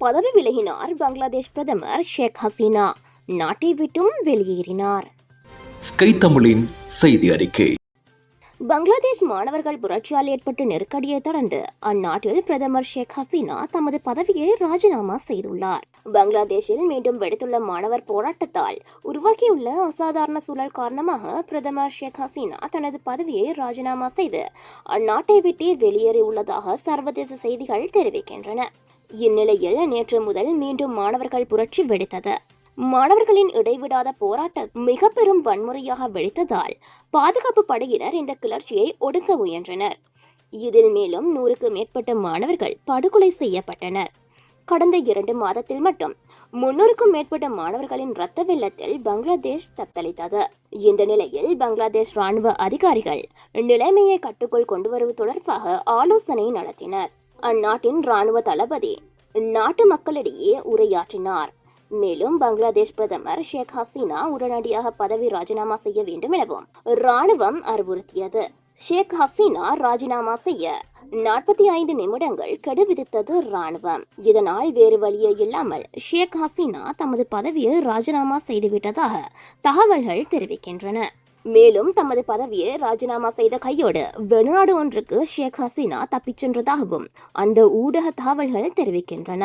பதவி விலகினார் பங்களாதேஷ் பிரதமர் ஷேக் ஹசீனா. நாட்டை விட்டும் வெளியேறினார். ஸ்கை தமிழின் செய்தி அறிக்கை. பங்களாதேஷ் மாணவர்கள் புரட்சியால் ஏற்பட்ட நெருக்கடியை தொடர்ந்து அந்நாட்டில் பிரதமர் ஷேக் ஹசீனா தமது பதவியை ராஜினாமா செய்துள்ளார். பங்களாதேஷில் மீண்டும் வெடித்துள்ள மாணவர் போராட்டத்தால் உருவாக்கியுள்ள அசாதாரண சூழல் காரணமாக பிரதமர் ஷேக் ஹசீனா தனது பதவியை ராஜினாமா செய்து அந்நாட்டை விட்டே வெளியேறியுள்ளதாக சர்வதேச செய்திகள் தெரிவிக்கின்றன. இந்நிலையில் நேற்று முதல் மீண்டும் மாணவர்கள் புரட்சி வெடித்தது. மாணவர்களின் இடைவிடாத போராட்டம் மிக பெரும் வன்முறையாக வெடித்ததால் பாதுகாப்பு படையினர் இந்த கிளர்ச்சியை ஒடுக்க முயன்றனர். இதில் மேலும் நூறுக்கு மேற்பட்ட மாணவர்கள் படுகொலை செய்யப்பட்டனர். கடந்த இரண்டு மாதத்தில் மட்டும் முன்னூறுக்கும் மேற்பட்ட மாணவர்களின் இரத்த வெள்ளத்தில் பங்களாதேஷ் தத்தளித்தது. இந்த நிலையில் பங்களாதேஷ் ராணுவ அதிகாரிகள் நிலைமையை கட்டுக்குள் கொண்டு வருவது தொடர்பாக ஆலோசனை நடத்தினர். அந்நாட்டின் ராணுவ தளபதி நாட்டு மக்களிடையே உரையாற்றினார். மேலும் பங்களாதேஷ் பிரதமர் ஷேக் ஹசீனா உடனடியாக பதவி ராஜினாமா செய்ய வேண்டும் எனவும் ராணுவம் அறிவுறுத்தியது. ஷேக் ஹசீனா ராஜினாமா செய்ய நாற்பத்தி ஐந்து நிமிடங்கள் கெடு விதித்தது ராணுவம் இதனால் வேறு வழியே இல்லாமல் ஷேக் ஹசீனா தமது பதவியை ராஜினாமா செய்துவிட்டதாக தகவல்கள் தெரிவிக்கின்றன. மேலும் தமது பதவியை ராஜினாமா செய்த கையோடு வெளிநாடு ஒன்றுக்கு ஷேக் ஹசீனா தப்பிச் சென்றதாகவும் அந்த ஊடக தகவல்கள் தெரிவிக்கின்றன.